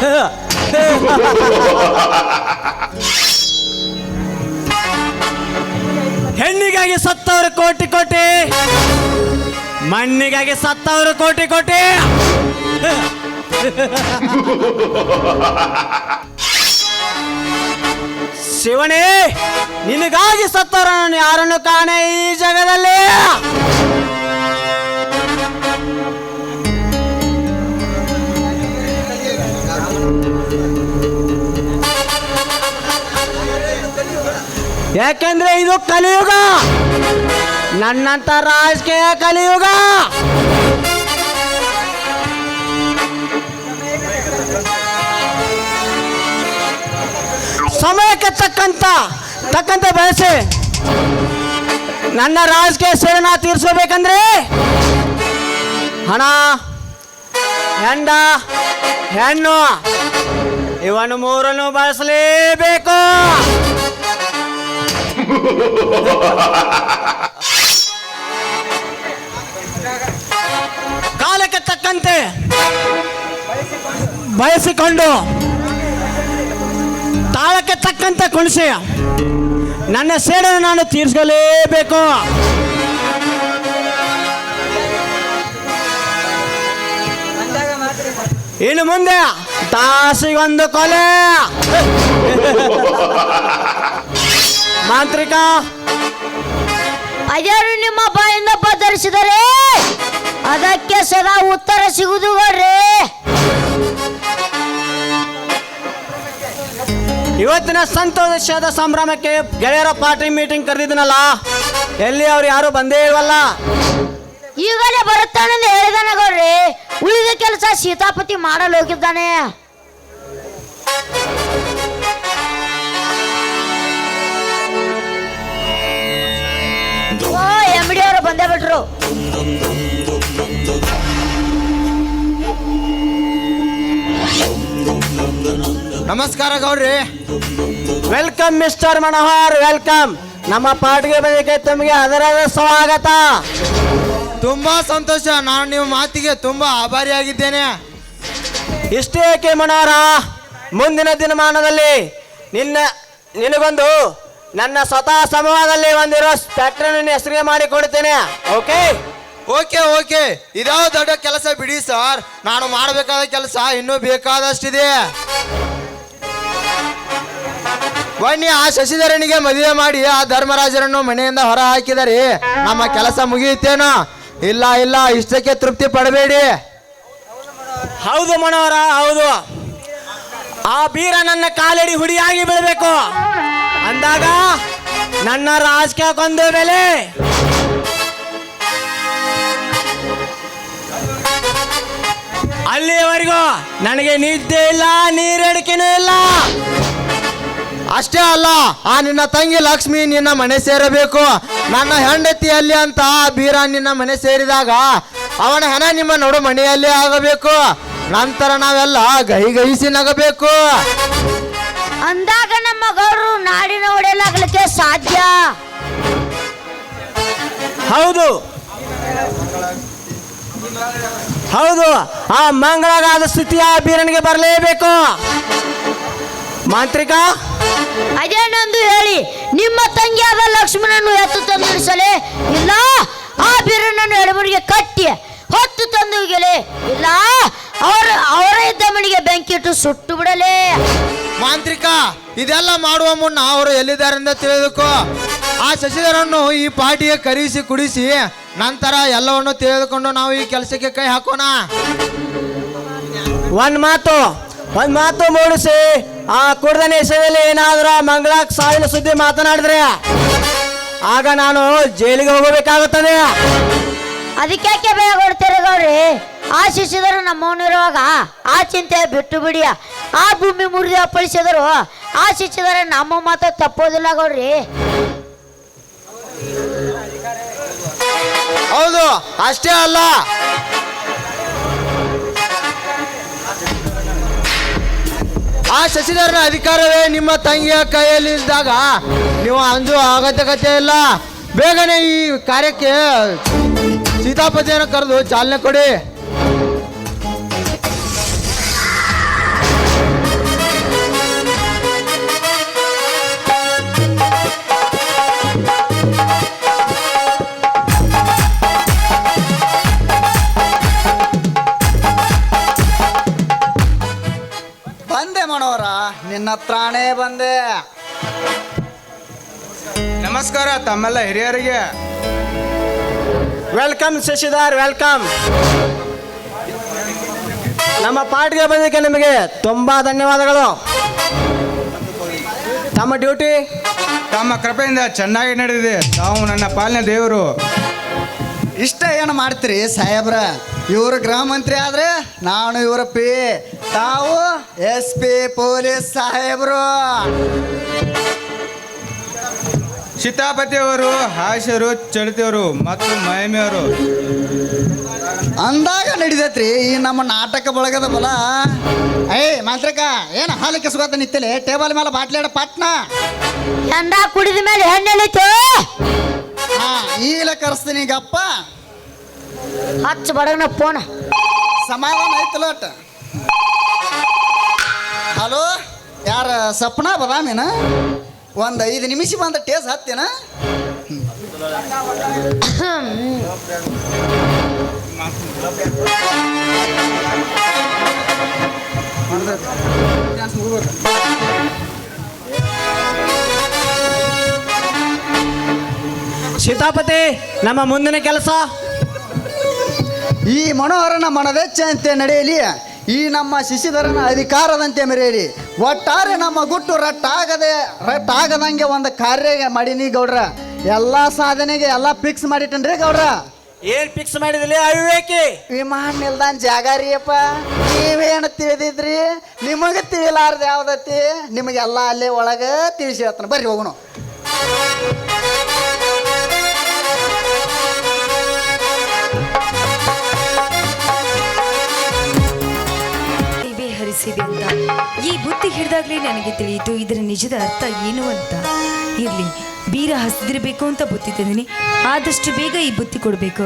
ಹೆಣ್ಣಿಗಾಗಿ ಸತ್ತವರು ಕೋಟಿ ಕೋಟಿ, ಮಣ್ಣಿಗಾಗಿ ಸತ್ತವರು ಕೋಟಿ ಕೋಟಿ. ಶಿವನೇ, ನಿನಗಾಗಿ ಸತ್ತವರ ನಾನು ಯಾರನ್ನು ಕಾಣೆ ಈ ಜಗದಲ್ಲಿ? ಯಾಕೆಂದ್ರೆ ಇದು ಕಲಿಯುಗ. ನನ್ನಂತ ರಾಜಕೀಯ ಕಲಿಯುಗ. ಸಮಯಕ್ಕೆ ತಕ್ಕಂತ ತಕ್ಕಂತ ಬಯಸೆ ನನ್ನ ರಾಜಕೀಯ ಸೇವೆನ ತೀರಿಸಬೇಕಂದ್ರೆ ಹಣ, ಹೆಂಡ, ಹೆಣ್ಣು, ಇವನು ಮೂರನ್ನು ಬಳಸಲೇಬೇಕು. ಕಾಲಕ್ಕೆ ತಕ್ಕಂತೆ ಬಯಸಿಕೊಂಡು ತಾಳಕ್ಕೆ ತಕ್ಕಂತೆ ಕುಣಿಸಿ. ನನ್ನ ಸೇಡನ್ನು ನಾನು ತೀರಿಸಲೇಬೇಕು ಇನ್ನು ಮುಂದೆ ತಾಸಿಗೊಂದು ಕೊಲೆ. ಮಾಂತ್ರಿಕ. ಅದ್ಯಾರು ನಿಮ್ಮ ಬಾಯಿಂದ ಪದರಿಸಿದರೆ ಅದಕ್ಕೆ ಸದಾ ಉತ್ತರ ಸಿಗುದು ಇವತ್ತಿನ ಸಂತೋಷದ ಸಂಭ್ರಮಕ್ಕೆ ಗೆಳೆಯರ ಪಾರ್ಟಿ ಮೀಟಿಂಗ್ ಕರೆದಿದ್ನಲ್ಲ ಎಲ್ಲಿ ಅವ್ರು ಯಾರು ಬಂದೇ ಇಲ್ವಲ್ಲ? ಈಗಲೇ ಬರುತ್ತಾನೆ ಹೇಳಿದಾನೆ ಗೌರಿ ಉಳಿದ ಕೆಲಸ ಸೀತಾಪತಿ ಮಾಡಲು ಹೋಗಿದ್ದಾನೆ. ಬಂದೇ ಬಿಟ್ರು. ನಮಸ್ಕಾರ ಗೌಡ್ರಿ. Welcome mister Manohar, welcome. ನಮ್ಮ ಪಾಠಗೆ ಬಂದಕ್ಕೆ ತಮಗೆ ಅದರದ ಸ್ವಾಗತ. ತುಂಬಾ ಸಂತೋಷ, ನಾನು ನಿಮ್ಮ ಮಾತಿಗೆ ತುಂಬಾ ಆಭಾರಿಯಾಗಿದ್ದೇನೆ ಇಷ್ಟೇ ಏಕೆ ಮನೋಹರ? ಮುಂದಿನ ದಿನಮಾನದಲ್ಲಿ ನಿನ್ನ ನಿನಗೊಂದು ನನ್ನ ಸ್ವತಃ ಸಮೂಹದಲ್ಲಿ ಒಂದಿರೋ ಫ್ಯಾಕ್ಟ್ರಿ ನಿನ್ನ ಹೆಸರಿಗೆ ಮಾಡಿ ಕೊಡ್ತೇನೆ ಓಕೆ? Okay okay. ಇದಾವ ದೊಡ್ಡ ಕೆಲಸ ಬಿಡಿ ಸರ್. ನಾನು ಮಾಡಬೇಕಾದ ಕೆಲಸ ಇನ್ನೂ ಬೇಕಾದಷ್ಟಿದೆ. ಬನ್ನಿ ಆ ಶಶಿಧರನಿಗೆ ಮದುವೆ ಮಾಡಿ ಆ ಧರ್ಮರಾಜರನ್ನು ಮನೆಯಿಂದ ಹೊರ ಹಾಕಿದರೆ ನಮ್ಮ ಕೆಲಸ ಮುಗಿಯುತ್ತೇನೋ? ಇಲ್ಲ ಇಲ್ಲ ಇಷ್ಟಕ್ಕೆ ತೃಪ್ತಿ ಪಡಬೇಡಿ. ಹೌದು ಮನೋಹರ ಹೌದು. ಆ ಬೀರ ನನ್ನ ಕಾಲಡಿ ಹುಡಿಯಾಗಿ ಬೀಳಬೇಕು. ಅಂದಾಗ ನನ್ನ ರಾಜಕೀಯಕ್ಕೊಂದು ಬೆಲೆ. ಅಲ್ಲಿಯವರೆಗೂ ನನಗೆ ನಿದ್ದೆ ಇಲ್ಲ ನೀರಡಿಕೆನೂ ಇಲ್ಲ. ಅಷ್ಟೇ ಅಲ್ಲ, ಆ ನಿನ್ನ ತಂಗಿ ಲಕ್ಷ್ಮಿ ನಿನ್ನ ಮನೆ ಸೇರಬೇಕು. ನನ್ನ ಹೆಂಡತಿಯಲ್ಲಿ ಅಂತ ಆ ಬೀರ ನಿನ್ನ ಮನೆ ಸೇರಿದಾಗ ಅವನ ಹಣ ನಿಮ್ಮ ನೋಡು ಮನೆಯಲ್ಲೇ ಆಗಬೇಕು. ನಂತರ ನಾವೆಲ್ಲ ಗೈ ಗಹಿಸಿ ನಗಬೇಕು. ಅಂದಾಗ ನಮ್ಮ ಗೌರವ ನಾಡಿನ ಒಡೆಯಲಾಗಲಿಕ್ಕೆ ಸಾಧ್ಯ. ಹೌದು. ಹೌದು. ಆ ಮಂಗಳಗಾದ ಆ ಬೀರನಿಗೆ ಬರಲೇಬೇಕು. ಮಾಂತ್ರಿಕ. ಅದೇನೊಂದು ಹೇಳಿ ನಿಮ್ಮ ತಂಗಿಯಾದ ಲಕ್ಷ್ಮಣನ್ನು ಎತ್ತು ತಂದು ಇಳಿಸಲೇ ಇಲ್ಲ? ಆ ಬೀರನನ್ನು ಎಡಮುಡಿಗೆ ಕಟ್ಟಿ ಹೊತ್ತು ತಂದು ಇಲ್ಲ? ಅವರ ಅವರ ಇದ್ದ ಮನೆಗೆ ಬೆಂಕಿ ಇಟ್ಟು ಸುಟ್ಟು ಬಿಡಲೇ. ಮಾಂತ್ರಿಕ ಇದೆಲ್ಲ ಮಾಡುವ ಮುನ್ನ ಅವರು ಎಲ್ಲಿದ್ದಾರೆಂದು ತಿಳಿದುಕೋ. ಆ ಶಶಿಧರನ್ನು ಈ ಪಾರ್ಟಿಗೆ ಕರೆಸಿ ಕುಡಿಸಿ ನಂತರ ಎಲ್ಲವನ್ನು ತಿಳಿದುಕೊಂಡು ನಾವು ಈ ಕೆಲಸಕ್ಕೆ ಕೈ ಹಾಕೋಣ. ಒಂದ್ ಮಾತು ಒಂದ್ ಮಾತು ಮೂಡಿಸಿ ಆ ಕುಡ್ದನ ಹೆಸರಲ್ಲಿ ಏನಾದರೂ ಮಂಗಳ ಸಾವಿನ ಸುದ್ದಿ ಮಾತನಾಡಿದ್ರೆ ಆಗ ನಾನು ಜೈಲಿಗೆ ಹೋಗಬೇಕಾಗುತ್ತದೆ. ಅದಕ್ಕೆ ಬೇಗ ಕೊಡ್ತೀರಿ ಗೌಡ್ರಿ? ಆ ಶಿಷ್ಯದರು ನಮ್ಮವನಿರುವಾಗ. ಆ ಚಿಂತೆ ಬಿಟ್ಟು ಬಿಡಿಯ. ಆ ಭೂಮಿ ಮುರಿದು ಅಪ್ಪಳಿಸಿದರು. ಆಶಿಸಿದರೆ ನಮ್ಮ ಮಾತು ತಪ್ಪೋದಿಲ್ಲ ಗೌಡ್ರಿ. ಹೌದು, ಅಷ್ಟೇ ಅಲ್ಲ. ಆ ಶಶಿಧರನ ಅಧಿಕಾರವೇ ನಿಮ್ಮ ತಂಗಿಯ ಕೈಯಲ್ಲಿ ಇದ್ದಾಗ. ನೀವು ಅಂಜು ಅಗತ್ಯಕತೆ ಇಲ್ಲ. ಬೇಗನೆ ಈ ಕಾರ್ಯಕ್ಕೆ ಸೀತಾಪತಿಯನ್ನು ಕರೆದು ಚಾಲನೆ ಕೊಡಿ. ಹತ್ರಾನೇ ಬಂದೆ. ನಮಸ್ಕಾರ ತಮ್ಮೆಲ್ಲ ಹಿರಿಯರಿಗೆ. Welcome Shashidhar welcome. ನಮ್ಮ ಪಾರ್ಟಿಗೆ ಬಂದಕ್ಕೆ ನಿಮಗೆ ತುಂಬಾ ಧನ್ಯವಾದಗಳು. ತಮ್ಮ ಡ್ಯೂಟಿ? ತಮ್ಮ ಕೃಪೆಯಿಂದ ಚೆನ್ನಾಗಿ ನಡೆದಿದೆ. ತಾವು ನನ್ನ ಪಾಲನೆ ದೇವರು. ಇಷ್ಟ ಏನು ಮಾಡ್ತೀರಿ ಸಾಹೇಬ್ರ? ಇವರು ಗೃಹ ಮಂತ್ರಿ ಆದ್ರೆ ನಾನು ಇವರ ಪಿ ತಾವು ಎಸ್ ಪಿ ಪೊಲೀಸ್ ಸಾಹೇಬ್ರು. ಸೀತಾಪತಿಯವರು ಹಾಸ್ಯರು ಚಳಿತಿಯವರು ಮತ್ತು ಮಹಿಮೆಯವರು ಅಂದಾಗ ನಡಿದೈತ್ರಿ ಈ ನಮ್ಮ ನಾಟಕ ಬಳಗದ ಬಲ. ಏಯ್ ಮಾಂತ್ರಿಕ ಏನು ಹಾಲು ಸುಗಾತ ನಿತ್ತಲೆ ಟೇಬಲ್ ಮೇಲೆ ಬಾಟ್ಲಿ ಇಡ ಪಟ್ನ. ಎಂಡ ಕುಡಿದ ಮೇಲೆ ಹೆಣ್ಣೆಳಿತು ಹಾ ಈಗಲೇ ಕರೆಸ್ತೀನಿ ಗಪ್ಪ. ಹಚ್ಚ ಬಡಗನ ಫೋನ್. ಸಮಾಧಾನ ಐತಲ್ಲ ಒಟ್ಟು? ಹಲೋ ಯಾರ ಸಪ್ನ ಬದಾಮಿನ ಒಂದು ಐದು ನಿಮಿಷ ಬಂದ ಟೇಸ್ ಹತ್ತೇನ? ಸೀತಾಪತಿ ನಮ್ಮ ಮುಂದಿನ ಕೆಲಸ? ಈ ಮನೋಹರನ ಮನದೆಚ್ಚಂತೆ ನಡೆಯಲಿ. ಈ ನಮ್ಮ ಶಿಶಿಧರನ ಅಧಿಕಾರದಂತೆ ಮೆರೆಯಿರಿ. ಒಟ್ಟಾರೆ ನಮ್ಮ ಗುಟ್ಟು ರಟ್ಟಾಗದೆ ರಟ್ಟಾಗದಂಗೆ ಒಂದು ಕಾರ್ಯ ಮಾಡೀನಿ ಗೌಡ್ರ. ಎಲ್ಲ ಸಾಧನೆಗೆ ಎಲ್ಲ ಫಿಕ್ಸ್ ಮಾಡಿಟ್ಟನ್ರಿ ಗೌಡ್ರ? ಏನ್ ಫಿಕ್ಸ್ ಮಾಡಿದಿಲ್ಲ ಅವಿವೇಕಿ? ವಿಮಾನ ನಿಲ್ದಾಣ ಜಾಗ ರೀಯಪ್ಪ ನೀವೇನು ತಿಳಿದಿದ್ರಿ? ನಿಮಗೆ ತಿಳಿಲಾರ್ದ ಯಾವ್ದತಿ ನಿಮಗೆಲ್ಲ ಅಲ್ಲೇ ಒಳಗೆ ತಿಳಿಸಿ ಹೇಳ್ತಾನೆ. ಬರ್ರಿ ಹೋಗೋಣ ಇವೆ ಅಂತ. ಈ ಬುತ್ತಿ ಹಿಡಿದಾಗ್ಲೇ ನನಗೆ ತಿಳಿಯಿತು, ಇದರ ನಿಜದ ಅರ್ಥ ಏನು ಅಂತ. ಇರ್ಲಿ, ಬೀರ ಹಸಿದಿರಬೇಕು ಅಂತ ಬುತ್ತಿ ತಂದಿನಿ. ಆದಷ್ಟು ಬೇಗ ಈ ಬುತ್ತಿ ಕೊಡಬೇಕು.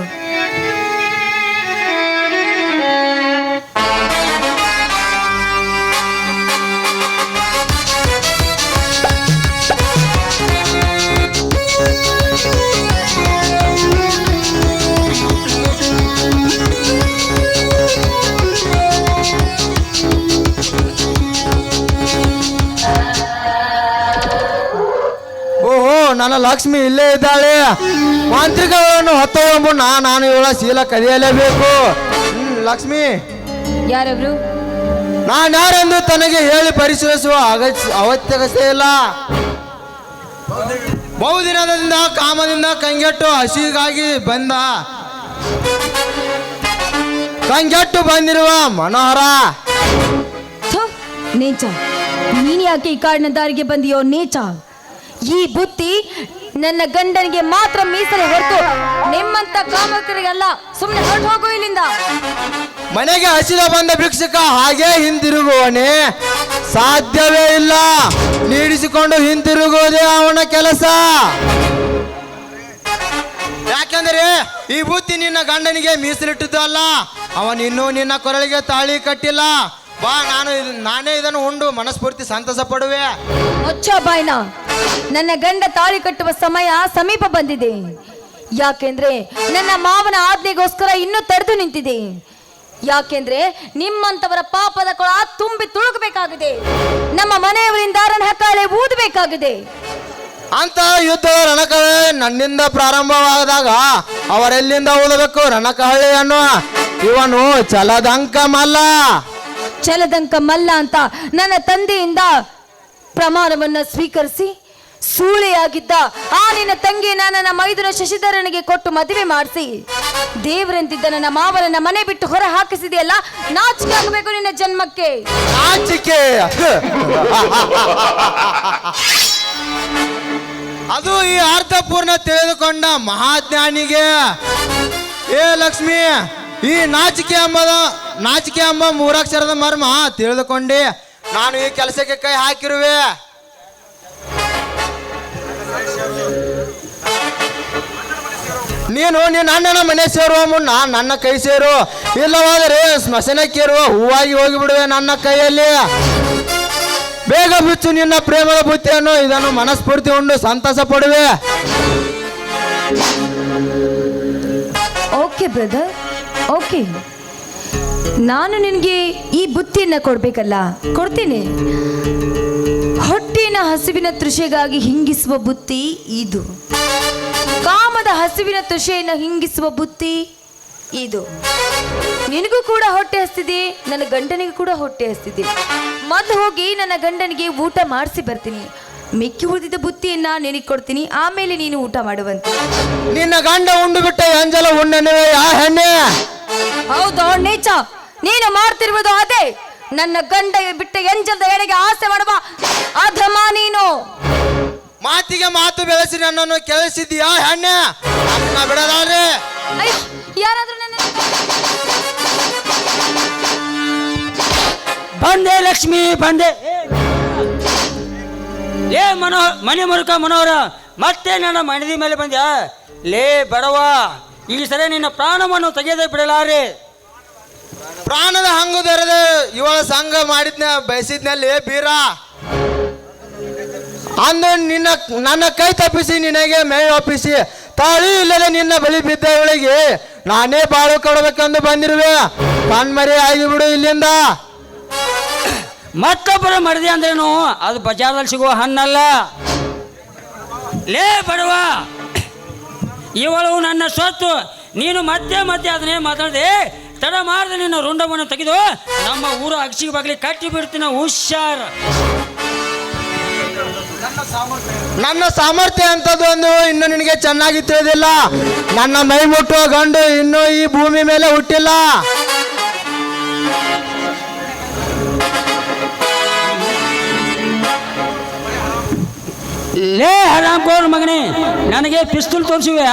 ಲಕ್ಷ್ಮಿ ಇಲ್ಲೇ ಇದ್ದಾಳೆ. ಮಾಂತ್ರಿಕಗಳನ್ನು ಹೊತ್ತೊಂಬ ಮುನ್ನ ನಾನು ಇವಳ ಶೀಲ ಕದಿಯಲೇಬೇಕು. ಹ್ಮ್, ಲಕ್ಷ್ಮಿ. ಯಾರವರು? ನಾನು ಯಾರೆಂದು ತನಗೆ ಹೇಳಿ ಪರಿಶೀಲಿಸುವ ಅಗತ್ಯ ಅವಶ್ಯಕತೆ ಇಲ್ಲ. ಬಹುದಿನದಿಂದ ಕಾಮದಿಂದ ಕಂಗೆಟ್ಟು ಹಸಿಗಾಗಿ ಬಂದ. ಕಂಗೆಟ್ಟು ಬಂದಿರುವ ಮನೋಹರ. ಥು, ನೀಚ. ನೀನ್ ಯಾಕೆ ಈ ಕಾಡಿನ ದಾರಿಗೆ ಬಂದಿಯೋ ನೀಚ? ಈ ಬುತ್ತಿ ನನ್ನ ಗಂಡನಿಗೆ ಮಾತ್ರ ಮೀಸಲು ಹೊರತು ನಿಮ್ಮಂತ ಕಾಮಕರಿಗೆಲ್ಲ ಸುಮ್ಮನೆ ಹೊರಟು ಹೋಗು ಇಲ್ಲಿಂದ. ಮನೆಗೆ ಹಸಿರು ಬಂದ ಭಿಕ್ಷಕ ಹಾಗೆ ಹಿಂದಿರುಗುವನೆ ಸಾಧ್ಯವೇ ಇಲ್ಲ. ನೀಡಿಸಿಕೊಂಡು ಹಿಂತಿರುಗುವುದೇ ಅವನ ಕೆಲಸ. ಯಾಕೆಂದರೆ ಈ ಬುತ್ತಿ ನಿನ್ನ ಗಂಡನಿಗೆ ಮೀಸಲಿಟ್ಟಿದ್ದು ಅಲ್ಲ. ಅವನಿನ್ನೂ ನಿನ್ನ ಕೊರಳಿಗೆ ತಾಳಿ ಕಟ್ಟಿಲ್ಲ. ಬಾ ನಾನು ನಾನೇ ಇದನ್ನು ಉಂಡು ಮನಸ್ಫೂರ್ತಿ ಸಂತಸ ಪಡುವೆ. ಮುಚ್ಚ ಬಾಯ್ನ. ನನ್ನ ಗಂಡ ತಾಳಿ ಕಟ್ಟುವ ಸಮಯ ಸಮೀಪ ಬಂದಿದೆ. ಯಾಕೆಂದ್ರೆ ನನ್ನ ಮಾವನ ಆಜ್ಞೆಗೋಸ್ಕರ ಇನ್ನೂ ತಡೆದು ನಿಂತಿದೆ. ಯಾಕೆಂದ್ರೆ ನಿಮ್ಮಂತವರ ಪಾಪದ ಕೊಳ ತುಂಬಿ ತುಳುಕಬೇಕಾಗಿದೆ. ನಮ್ಮ ಮನೆಯವರಿಂದ ರಣಹಕಾಳೆ ಊದಬೇಕಾಗಿದೆ. ಅಂತ ಯುದ್ಧ ರಣಕಾಲೆ ನನ್ನಿಂದ ಪ್ರಾರಂಭವಾದಾಗ ಅವರೆಲ್ಲಿಂದ ಓದಬೇಕು ರಣಕಹಳ್ಳಿಯನ್ನು? ಇವನು ಚಲದಂಕ ಮಲ್ಲ ಚಲದಂಕ ಮಲ್ಲ ಅಂತ ನನ್ನ ತಂದೆಯಿಂದ ಪ್ರಮಾಣವನ್ನ ಸ್ವೀಕರಿಸಿ ಸೂಳೆಯಾಗಿದ್ದ. ಆ ನಿನ್ನ ತಂಗಿ ನನ್ನ ಮೈದುನ ಶಶಿಧರನಿಗೆ ಕೊಟ್ಟು ಮದುವೆ ಮಾಡಿಸಿ. ದೇವರಂತಿದ್ದ ನನ್ನ ಮಾವನನ್ನ ಮನೆ ಬಿಟ್ಟು ಹೊರ ಹಾಕಿಸಿದೆಯಲ್ಲ ನಾಚಿಕೆ ಆಗಬೇಕು ನಿನ್ನ ಜನ್ಮಕ್ಕೆ. ನಾಚಿಕೆ. ಅದು ಈ ಅರ್ಥಪೂರ್ಣ ತಿಳಿದುಕೊಂಡ ಮಹಾಜ್ಞಾನಿಗೆ, ಏ ಲಕ್ಷ್ಮಿ, ಈ ನಾಚಿಕೆ ಎಂಬದ ನಾಚಿಕೆ ಎಂಬ ಮೂರಾಕ್ಷರದ ಮರ್ಮ, ತಿಳಿದುಕೊಂಡೆ. ನಾನು ಈ ಕೆಲಸಕ್ಕೆ ಕೈ ಹಾಕಿರುವೆ. ನೀನು ನೀನು ಅಣ್ಣನ ಮನೆ ಸೇರುವ ಮುನ್ನ ನನ್ನ ಕೈ ಸೇರು. ಇಲ್ಲವಾದರೆ ಸ್ಮಶಾನಕ್ಕೇರುವ ಹೂವಾಗಿ ಹೋಗಿಬಿಡುವೆ ನನ್ನ ಕೈಯಲ್ಲಿ. ಬೇಗ ಬಿಚ್ಚು ನಿನ್ನ ಪ್ರೇಮದ ಬುತ್ತಿಯನ್ನು, ಇದನ್ನು ಮನಸ್ಫೂರ್ತಿ ಉಂಡು ಸಂತಸ ಪಡುವೆ. ಓಕೆ ಬ್ರದರ್ ಓಕೆ ನಾನು ನಿನಗೆ ಈ ಬುತ್ತಿಯನ್ನ ಕೊಡ್ಬೇಕಲ್ಲ? ಕೊಡ್ತೀನಿ. ಹೊಟ್ಟಿನ ಹಸಿವಿನ ತೃಷೆಗಾಗಿ ಹಿಂಗಿಸುವ ಬುತ್ತಿ ಇದು. ಕಾಮದ ಹಸಿವಿನ ತುಷೆಯನ್ನು ಹಿಂಗಿಸುವ ಬುತ್ತಿ ಇದು. ನಿನಗೂ ಕೂಡ ಹೊಟ್ಟೆ ಹಸ್ತಿದೆ ನನ್ನ ಗಂಡನಿಗೂ ಕೂಡ ಹೊಟ್ಟೆ ಹಸ್ತಿದೆ. ಮೊದಲು ಹೋಗಿ ನನ್ನ ಗಂಡನಿಗೆ ಊಟ ಮಾಡಿಸಿ ಬರ್ತೀನಿ. ಮಿಕ್ಕಿ ಉಳಿದಿದ್ದ ಬುತ್ತಿಯನ್ನ ನಿನಗೆ ಕೊಡ್ತೀನಿ ಆಮೇಲೆ ನೀನು ಊಟ ಮಾಡುವಂತೆ. ನಿನ್ನ ಗಂಡ ಉಂಡು ಬಿಟ್ಟ ಎಂಜಲ ಉಣ್ಣನುವೆ ಆ ಹೆಣ್ಣೆ? ಹೌದು ನೀಚ. ನೀನು ಮಾಡ್ತಿರುವುದು ಅದೇ. ನನ್ನ ಗಂಡ ಬಿಟ್ಟ ಎಂಜಲದ ಎಡೆಗೆ ಆಸೆ ಮಾಡುವ ಅಧಮ ನೀನು. ಮಾತಿಗೆ ಮಾತು ಬೆಳೆಸಿ ನನ್ನನ್ನು ಕೇಳಿಸಿದ್ಯಾ ಹೆಣ್ಣೆ? ಅನ್ನ ಬಿಡದಾರೆ ಅಯ್ಯೋ ಯಾರಾದ್ರೂ ನನ್ನ ಬಂದೆ ಲಕ್ಷ್ಮಿ ಬಂದೆ. ಏ ಮನೋ ಮನೆ ಮುರುಕ ಮನೋಹರ ಮತ್ತೆ ನನ್ನ ಮನದಿ ಮೇಲೆ ಬಂದ್ಯಾ? ಲೇ ಬಡವ ಈ ಸರಿ ನಿನ್ನ ಪ್ರಾಣವನ್ನು ತೆಗೆದೇ ಬಿಡಲಾರೆ. ಪ್ರಾಣದ ಹಂಗು ದೊರೆದ ಇವಳ ಸಂಘ ಮಾಡಿದ್ನ ಬಯಸಿದ್ನಲ್ಲಿ ಬೀರ. ಅಂದು ನಿನ್ನ, ನನ್ನ ಕೈ ತಪ್ಪಿಸಿ, ನಿನಗೆ ಮೇ ಒಪ್ಪಿಸಿ. ತಾಳಿ ಇಲ್ಲದೆ ನಿನ್ನ ಬಳಿ ಬಿದ್ದವಳಿಗೆ ನಾನೇ ಬಾಳು ಕೊಡಬೇಕೆಂದು ಬಂದಿರುವೆ. ಕಣ್ಮರಿ ಆಗಿಬಿಡು ಇಲ್ಲಿಂದ. ಮತ್ತೊಬ್ಬರ ಮರದಿ ಅಂದ್ರೇನು? ಅದು ಬಜಾರದಲ್ಲಿ ಸಿಗುವ ಹಣ್ಣಲ್ಲ. ಲೇ ಬಡವ, ಇವಳು ನನ್ನ ಸ್ವತ್ತು ನೀನು ಮತ್ತೆ ಮತ್ತೆ ಅದನ್ನೇ ಮಾತಾಡದೆ. ತಡ ಮಾರ್ದ ನಿನ್ನ ರುಂಡವನ್ನು ತೆಗೆದು. ನಮ್ಮ ಊರು ಅಕ್ಷಿಗೆ ಬಾಗ್ಲಿ ಕಟ್ಟಿ ಬಿಡ್ತೀನಿ ಹುಷಾರ್. ನನ್ನ ಸಾಮರ್ಥ್ಯ? ಅಂತದ್ದು ಒಂದು ಇನ್ನು ನಿನಗೆ ಚೆನ್ನಾಗಿ ತಿಳಿದಿಲ್ಲ. ನನ್ನ ಮೈ ಮುಟ್ಟುವ ಗಂಡು ಇನ್ನು ಈ ಭೂಮಿ ಮೇಲೆ ಹುಟ್ಟಿಲ್ಲ. ಲೇ ಹರಾಮ್ಕೋರ್ ಮಗನೇ ನನಗೆ ಪಿಸ್ತೂಲ್ ತೋರಿಸುವೆ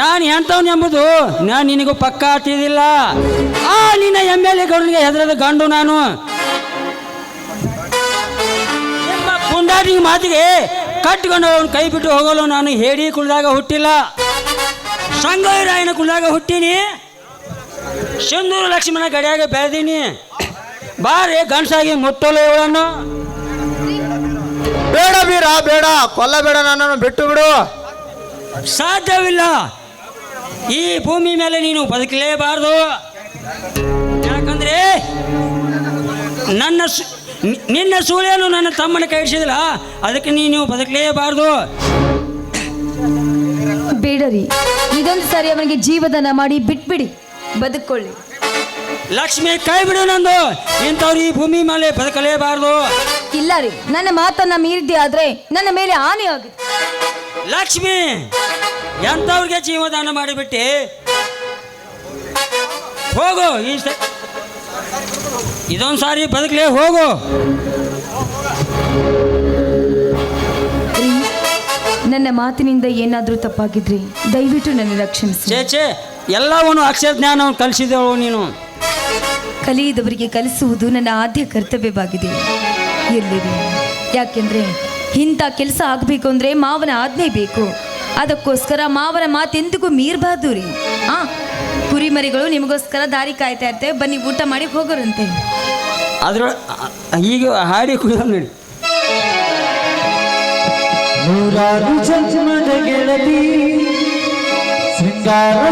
ನಾನು ಎಂಥವ್ನು ಎಂಬುದು ನಾನು ನಿನಗೂ ಪಕ್ಕ ತಿಳಿದಿಲ್ಲ. ಆ ನಿನ್ನ ಎಂ ಎಲ್ ಎ ಗೌಡನಿಗೆ ಹೆದರದ ಗಂಡು ನಾನು. ನಿಮ್ಮ ಮಾತಿಗೆ ಕಟ್ಟಿಕೊಂಡು ಅವನು ಕೈ ಬಿಟ್ಟು ಹೋಗಲು ನಾನು ಹೇಳಿ ಕುಳಿದಾಗ ಹುಟ್ಟಿಲ್ಲ. ಸಂಗರಾಯನ ಕುಳಿದಾಗ ಹುಟ್ಟೀನಿ. ಸಿಂಧೂರು ಲಕ್ಷ್ಮಣ ಗಡಿಯಾಗ ಬೆಳೆದೀನಿ. ಬಾರಿ ಗಂಡಸಾಗಿ ಮುಟ್ಟಲು ಇವಳನ್ನು. ಬೇಡ ಬೀರ ಬೇಡ ಕೊಲ್ಲಬೇಡ ನನ್ನನ್ನು ಬಿಟ್ಟು ಬಿಡು. ಸಾಧ್ಯವಿಲ್ಲ. ಈ ಭೂಮಿ ಮೇಲೆ ನೀನು ಬದುಕಲೇಬಾರದು. ಯಾಕಂದ್ರೆ ನನ್ನ ನಿನ್ನ ಸೂಳೆಯನ್ನು ನನ್ನ ತಮ್ಮನ ಕೈ ಹಿಡಿಸಿದಿಲ್ಲ ಅದಕ್ಕೆ ನೀನು ಬದುಕಲೇಬಾರದು. ಬೇಡರಿ. ಇದೊಂದು ಸಾರಿ ಅವನಿಗೆ ಜೀವದಾನ ಮಾಡಿ ಬಿಟ್ಬಿಡಿ. ಬದುಕೊಳ್ಳಿ ಲಕ್ಷ್ಮಿ ಕೈ ಬಿಡು ನಂದು. ಇಂಥವ್ರು ಈ ಭೂಮಿ ಮೇಲೆ ಬದುಕಲೇಬಾರದು. ಇಲ್ಲ ರೀ ನನ್ನ ಮಾತನ್ನ ಮೀರಿದ್ದೆ ಆದ್ರೆ ನನ್ನ ಮೇಲೆ ಹಾನಿ ಆಗುತ್ತೆ ಲಕ್ಷ್ಮಿ ಎಂಥವ್ರಿಗೆ ಜೀವದಾನ ಮಾಡಿಬಿಟ್ಟು? ಹೋಗು ಈ ಸ- ಇದೊಂದು ಸಾರಿ ಬದುಕಲೇ ಹೋಗು. ನನ್ನ ಮಾತಿನಿಂದ ಏನಾದರೂ ತಪ್ಪಾಗಿದ್ರಿ ದಯವಿಟ್ಟು ನನ್ನ ಕ್ಷಮಿಸಿ ಚೇ ಚೇ ಎಲ್ಲವನ್ನು ಅಕ್ಷರ ಜ್ಞಾನವನ್ನು ಕಲಿಸಿದವಳು ನೀನು. ಕಲಿಯದವರಿಗೆ ಕಲಿಸುವುದು ನನ್ನ ಆದ್ಯ ಕರ್ತವ್ಯವಾಗಿದೆ. ಎಲ್ಲಿದೆ ಯಾಕೆಂದ್ರೆ ಇಂಥ ಕೆಲಸ ಆಗಬೇಕು ಅಂದರೆ ಮಾವನ ಆಜ್ಞೆ ಬೇಕು. ಅದಕ್ಕೋಸ್ಕರ ಮಾವನ ಮಾತೆಂದಿಗೂ ಮೀರಬಾರ್ದು ರೀ. ಆ ಕುರಿಮರಿಗಳು ನಿಮಗೋಸ್ಕರ ದಾರಿ ಕಾಯ್ತಾ ಇರ್ತೇವೆ. ಬನ್ನಿ ಊಟ ಮಾಡಿ ಹೋಗೋರಂತೆ. ಅದ್ರ ಈಗ ಹಾಡಿ ಕುಡಿದ ನೋಡಿ. ನೂರಾರು ಜನ್ಮದ ಗೆಳತಿ ಶೃಂಗಾರ